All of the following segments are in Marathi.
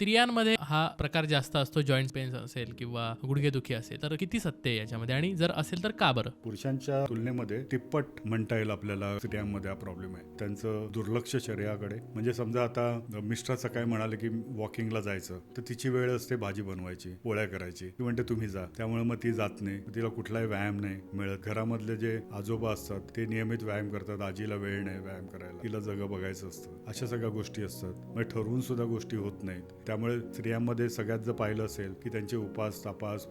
स्त्रियांमध्ये हा प्रकार जास्त असतो जॉईंट पेन्स असेल किंवा गुडघेदुखी असेल तर किती सत्य आहे याच्यामध्ये? आणि जर असेल तर का बरं? पुरुषांच्या तुलनेमध्ये तिप्पट म्हणता येईल आपल्याला स्त्रियांमध्ये हा प्रॉब्लेम आहे. त्यांचं दुर्लक्ष शरीराकडे. म्हणजे समजा आता मिस्टर सकाळी म्हणाले की वॉकिंगला जायचं तर तिची वेळ असते भाजी बनवायची पोळ्या करायची. ती म्हणते तुम्ही जा. त्यामुळे मग ती जात नाही. तिला कुठलाही व्यायाम नाही मिळत. घरामधले जे आजोबा असतात ते नियमित व्यायाम करतात. आजीला वेळ नाही व्यायाम करायला. तिला जगं बघायचं असतं. अशा सगळ्या गोष्टी असतात. मग ठरवून सुद्धा गोष्टी होत नाहीत. त्यामुळे स्त्रियांमध्ये सगळ्यात जर पाहिलं असेल की त्यांचे उपास तापास.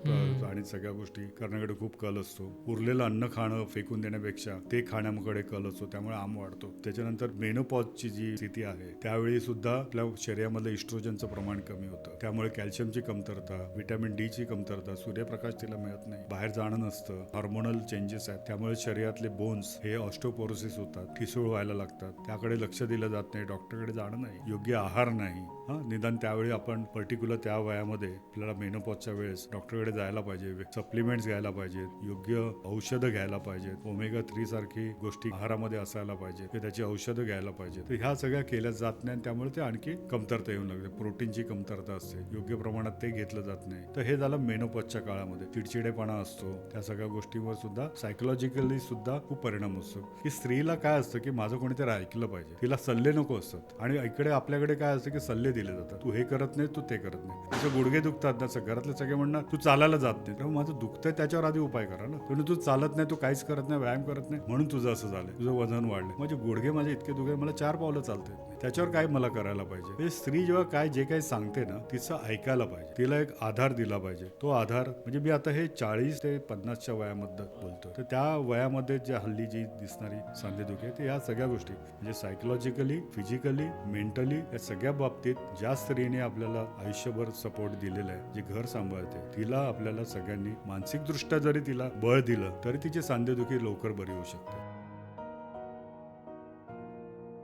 आणि सगळ्या गोष्टी करण्याकडे खूप कल असतो. उरलेलं अन्न खाणं फेकून देण्यापेक्षा ते खाण्याकडे कल असतो त्यामुळे आम वाढतो. त्याच्यानंतर मेनोपॉजची जी स्थिती आहे त्यावेळी सुद्धा आपल्या शरीरामधलं इस्ट्रोजनचं प्रमाण कमी होतं. त्यामुळे कॅल्शियमची कमतरता व्हिटॅमिन डी ची कमतरता सूर्यप्रकाश तिला मिळत नाही. बाहेर जाणं नसतं हार्मोनल चेंजेस आहेत. त्यामुळे शरीरातले बोन्स हे ऑस्टोपोरोसिस होतात ठिसूळ व्हायला लागतात. त्याकडे लक्ष दिलं जात नाही डॉक्टरकडे जाणं नाही. योग्य आहार नाही. हा निदान त्यावेळी आपण पर्टिक्युलर त्या वयामध्ये आपल्याला मेनोपॉजच्या वेळेस डॉक्टरकडे जायला पाहिजे सप्लिमेंट्स घ्यायला पाहिजेत योग्य औषधं घ्यायला पाहिजेत ओमेगा थ्री सारखी गोष्टी आहारामध्ये असायला पाहिजे की त्याची औषधं घ्यायला पाहिजे तर ह्या सगळ्या केल्या जात नाही आणि त्यामुळे ते आणखी कमतरता येऊन लागते प्रोटीनची कमतरता असते योग्य प्रमाणात ते घेतलं जात नाही. तर हे झालं मेनोपॉजच्या काळामध्ये. चिडचिडेपणा असतो. त्या सगळ्या गोष्टींवर सुद्धा सायकोलॉजिकली सुद्धा खूप परिणाम असतो की स्त्रीला काय असतं की माझं कोणीतरी ऐकलं पाहिजे. तिला सल्ले नको असतात. आणि इकडे आपल्याकडे काय असतं की सल्ले दिले जातात. तू हे करत नाही तू ते करत नाही त्याचे गुडघे दुखतात ना घरातले सगळे म्हणणार तू चालायला जात नाही. तेव्हा माझं दुखतंय त्याच्यावर आधी उपाय करा ना. पण तू चालत नाही तू काहीच करत नाही व्यायाम करत नाही. म्हणून तुझं असं झालं तुझं वजन वाढलं माझे गुडघे माझे इतके दुखे मला चार पावलं चालते त्याच्यावर काय मला करायला पाहिजे? ते स्त्री जेव्हा काय जे काही सांगते ना तिचं ऐकायला पाहिजे. तिला एक आधार दिला पाहिजे. तो आधार म्हणजे मी आता हे चाळीस ते पन्नासच्या वयामध्ये बोलतो तर त्या वयामध्ये जे हल्ली जी दिसणारी सांधेदुखी आहे ते या सगळ्या गोष्टी म्हणजे सायकोलॉजिकली फिजिकली मेंटली या सगळ्या बाबतीत ज्या स्त्रीने आपल्याला आयुष्यभर सपोर्ट दिलेला आहे जे घर सांभाळते तिला आपल्याला सगळ्यांनी मानसिकदृष्ट्या जरी तिला बळ दिलं तरी तिची सांधेदुखी लवकर बरी होऊ शकते.